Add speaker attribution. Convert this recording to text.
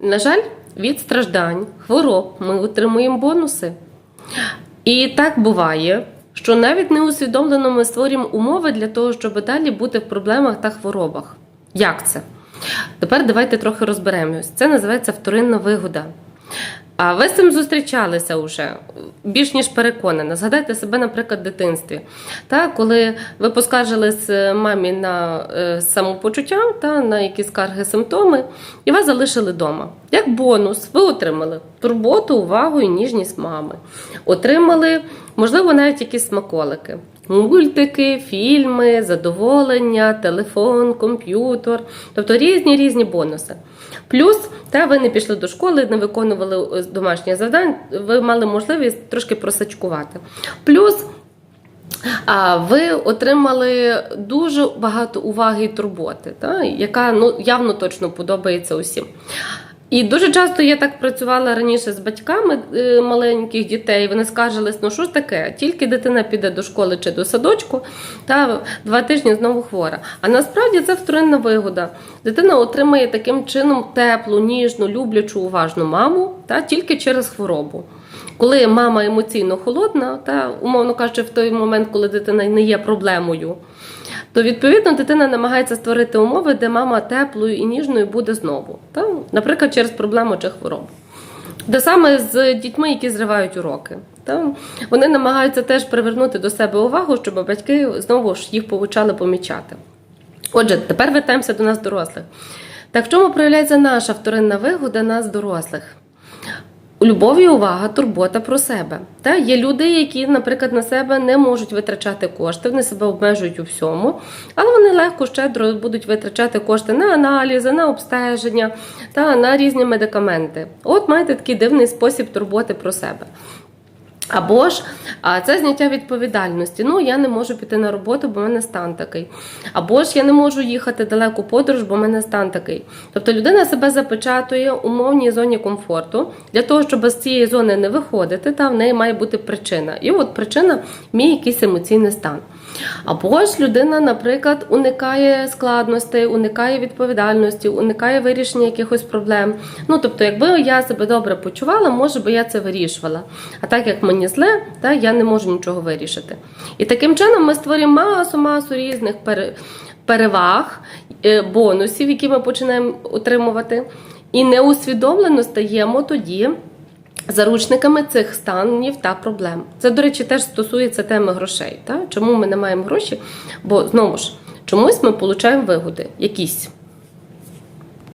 Speaker 1: На жаль, від страждань, хвороб ми отримуємо бонуси. І так буває, що навіть неусвідомлено ми створюємо умови для того, щоб далі бути в проблемах та хворобах. Як це? Тепер давайте трохи розберемось. Це називається вторинна вигода. А ви з цим зустрічалися вже більш ніж переконана. Згадайте себе, наприклад, в дитинстві. Та, коли ви поскаржились е, мамі на е, самопочуття та на якісь скарги, симптоми, і вас залишили вдома. Як бонус, ви отримали турботу, увагу і ніжність мами. Отримали, можливо, навіть якісь смаколики. Мультики, фільми, задоволення, телефон, комп'ютер, тобто різні різні бонуси. Плюс, та ви не пішли до школи, не виконували е, домашні завдання, ви мали можливість трошки просачкувати. Плюс а ви отримали дуже багато уваги і турботи, та, яка ну, явно точно подобається усім. І дуже часто я так працювала раніше з батьками е, маленьких дітей. Вони скаржились, ну що ж таке, тільки дитина піде до школи чи до садочку, та два тижні знову хвора. А насправді це вторинна вигода. Дитина отримає таким чином теплу, ніжну, люблячу, уважну маму та тільки через хворобу. Коли мама емоційно холодна, та умовно кажучи, в той момент, коли дитина не є проблемою, то відповідно дитина намагається створити умови, де мама теплою і ніжною буде знову. Та? Наприклад, через проблему чи хворобу. Те саме з дітьми, які зривають уроки. Та? Вони намагаються теж привернути до себе увагу, щоб батьки знову ж їх почали помічати. Отже, тепер вертаємося до нас, дорослих. Так в чому проявляється наша вторинна вигода нас, дорослих? Любов і увага, турбота про себе. Та є люди, які, наприклад, на себе не можуть витрачати кошти, вони себе обмежують у всьому, але вони легко щедро будуть витрачати кошти на аналізи, на обстеження та на різні медикаменти. От маєте такий дивний спосіб турботи про себе. Або ж це зняття відповідальності. Ну, я не можу піти на роботу, бо в мене стан такий. Або ж я не можу їхати далеку подорож, бо в мене стан такий. Тобто людина себе запечатує у умовній зоні комфорту для того, щоб з цієї зони не виходити, та в неї має бути причина. І от причина мій якийсь емоційний стан. Або ж людина, наприклад, уникає складностей, уникає відповідальності, уникає вирішення якихось проблем. Ну тобто, якби я себе добре почувала, може би я це вирішувала. А так як мені зле, та я не можу нічого вирішити. І таким чином ми створюємо масу масу різних переваг, е, бонусів, які ми починаємо отримувати, і неусвідомлено стаємо тоді. Заручниками цих станів та проблем. Це, до речі, теж стосується теми грошей. Та? Чому ми не маємо гроші? Бо знову ж чомусь ми отримуємо вигоди якісь.